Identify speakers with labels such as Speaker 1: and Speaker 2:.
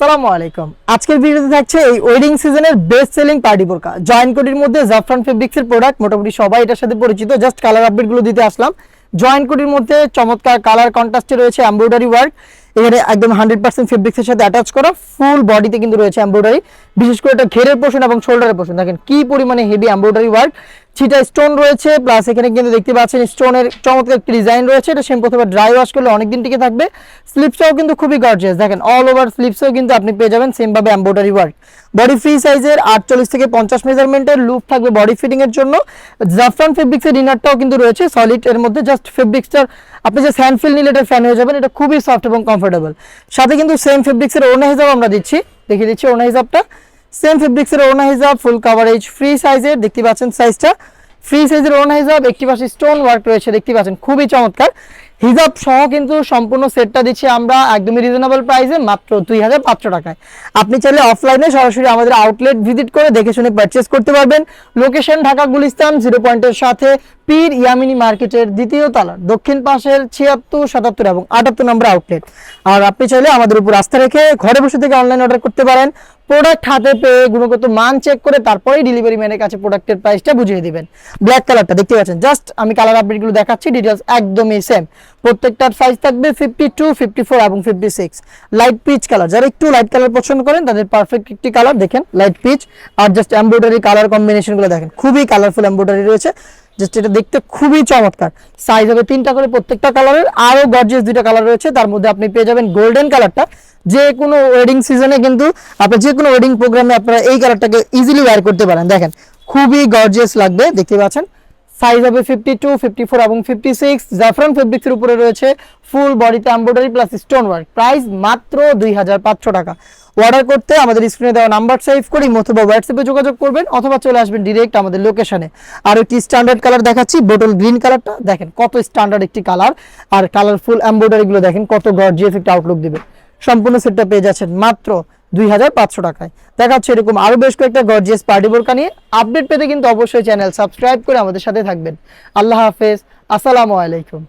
Speaker 1: আসসালামু আলাইকুম। আজকের ভিডিওতে থাকছে এই ওয়েডিং সিজনের বেস্ট সেলিং পার্টি বোরকা। জয়েন্ট কোটির মধ্যে জাফরান ফেব্রিক্সের প্রোডাক্ট মোটামুটি সবাই এটার সাথে পরিচিত। জাস্ট কালার আপডেটগুলো দিতে আসলাম। জয়েন্ট কোটির মধ্যে চমৎকার কালার কন্ট্রাস্টে রয়েছে এমব্রয়ডারি ওয়ার্ক এখানে একদম হান্ড্রেড পার্সেন্ট ফেব্রিক্সের সাথে অ্যাটাচ করা ফুল বডিতে কিন্তু রয়েছে এমব্রয়ডারি বিশেষ করে এটা ঘেরের পোর্শন এবং শোল্ডারের পোর্শন দেখেন কি পরিমাণে হেভি এমব্রয়ডারি ওয়ার্ক ছিটা স্টোন রয়েছে প্লাস এখানে কিন্তু দেখতে পাচ্ছেন স্টোনের চমৎকার একটি ডিজাইন রয়েছে। এটা সেম প্রথমে ড্রাই ওয়াশ করলে অনেকদিন টিকে থাকবে। স্লিপসটাও কিন্তু খুবই গর্জিয়াস দেখেন অল ওভার স্লিপসও কিন্তু আপনি পেয়ে যাবেন সেম ভাবে এমব্রয়ডারি ওয়ার্ক বডি ফ্রি সাইজের আটচল্লিশ থেকে পঞ্চাশ মেজারমেন্টের লুপ থাকবে বডি ফিটিং এর জন্য। জাফরান ফেব্রিক্সের ইনারটাও কিন্তু রয়েছে সলিড এর মধ্যে। জাস্ট ফেব্রিক্সটার আপনি যে স্যান্ড ফিল নিলে এটা ফ্যান হয়ে যাবেন। এটা খুবই সফট এবং কমফোর্টেবল সাথে কিন্তু সেম ফেব্রিক্সের ওনা হিসাব আমরা দিচ্ছি। দেখিয়ে দিচ্ছি ওনা হিসাবটা। সেম ফেব্রিক্সের ওনা হিসাব ফুল কাভারেজ ফ্রি সাইজের দেখতে পাচ্ছেন সাইজটা ফ্রি সাইজের ওনা হিসাব একটি পাশে স্টোন ওয়ার্ক রয়েছে, দেখতে পাচ্ছেন, খুবই চমৎকার। হিজাব সহ কিন্তু সম্পূর্ণ সেটটা দিচ্ছি আমরা একদমই রিজনেবল প্রাইসে মাত্র দুই হাজার পাঁচশো টাকায়। আপনি চাইলে অফলাইনে সরাসরি আমাদের আউটলেট ভিজিট করে দেখে শুনে পারচেস করতে পারবেন। লোকেশন ঢাকা গুলিস্তান জিরো পয়েন্টের সাথে, পীর ইয়ামিনি মার্কেটের দ্বিতীয় তলার দক্ষিণ পাশের ছিয়াত্তর, সাতাত্তর এবং আটাত্তর নম্বর আউটলেট আর আপনি চাইলে আমাদের উপর আস্থা রেখে ঘরে বসে থেকে অনলাইন অর্ডার করতে পারেন। প্রোডাক্ট হাতে পেয়ে গুণগত মান চেক করে তারপরেই ডেলিভারি ম্যানের কাছে প্রোডাক্টের প্রাইসটা বুঝিয়ে দিবেন। ব্ল্যাক কালারটা দেখতে পাচ্ছেন? জাস্ট আমি কালার আপডেটগুলো দেখাচ্ছি ডিটেলস একদমই সেম প্রত্যেকটার সাইজ থাকবে ফিফটি টু ফিফটি ফোর এবং fifty six light peach colour যারা একটু লাইট কালার পছন্দ করেন, তাদের পারফেক্ট একটি কালার দেখেন লাইট পিচ আর জাস্ট এমব্রয়ডারি কালার কম্বিনেশনগুলো দেখেন। খুবই কালারফুল এমব্রয়ডারি রয়েছে। জাস্ট এটা দেখতে খুবই চমৎকার। সাইজ হবে তিনটা করে প্রত্যেকটা কালারের আরও গর্জিয়াস দুইটা কালার রয়েছে। তার মধ্যে আপনি পেয়ে যাবেন গোল্ডেন কালারটা যে কোনো ওয়েডিং সিজনে কিন্তু আপনার যে কোনো ওয়েডিং প্রোগ্রামে আপনারা এই কালারটাকে ইজিলি ওয়্যার করতে পারেন। দেখেন, খুবই গর্জিয়াস লাগবে, দেখতে পাচ্ছেন? সাইজ হবে ফিফটি টু ফিফটি ফোর এবং ফিফটি সিক্স জাফরান ফেব্রিক্সের উপরে রয়েছে ফুল বডিতে embroidery plus stone work price মাত্র দুই হাজার পাঁচশো টাকা। অর্ডার করতে আমাদের স্ক্রিনে দেওয়া নাম্বার সেভ করি অথবা হোয়াটসঅ্যাপে যোগাযোগ করবেন অথবা চলে আসবেন ডিরেক্ট আমাদের লোকেশনে আর একটি স্ট্যান্ডার্ড কালার দেখাচ্ছি বোটল গ্রিন কালারটা দেখেন কত স্ট্যান্ডার্ড একটি কালার আর কালারফুল এম্ব্রয়ডারিগুলো দেখেন কত গর্জিয়াস একটা আউটলুক দিবে। সম্পূর্ণ সেটটা পেয়ে যাচ্ছেন মাত্র দুই হাজার পাঁচশো টাকায়। দেখা এরকম আরও বেশ কয়েকটা গর্জিয়াস পার্টি বোরকা নিয়ে। আপডেট পেতে কিন্তু অবশ্যই চ্যানেল সাবস্ক্রাইব করে আমাদের সাথে থাকবেন। আল্লাহ হাফেজ, আসসালামু আলাইকুম।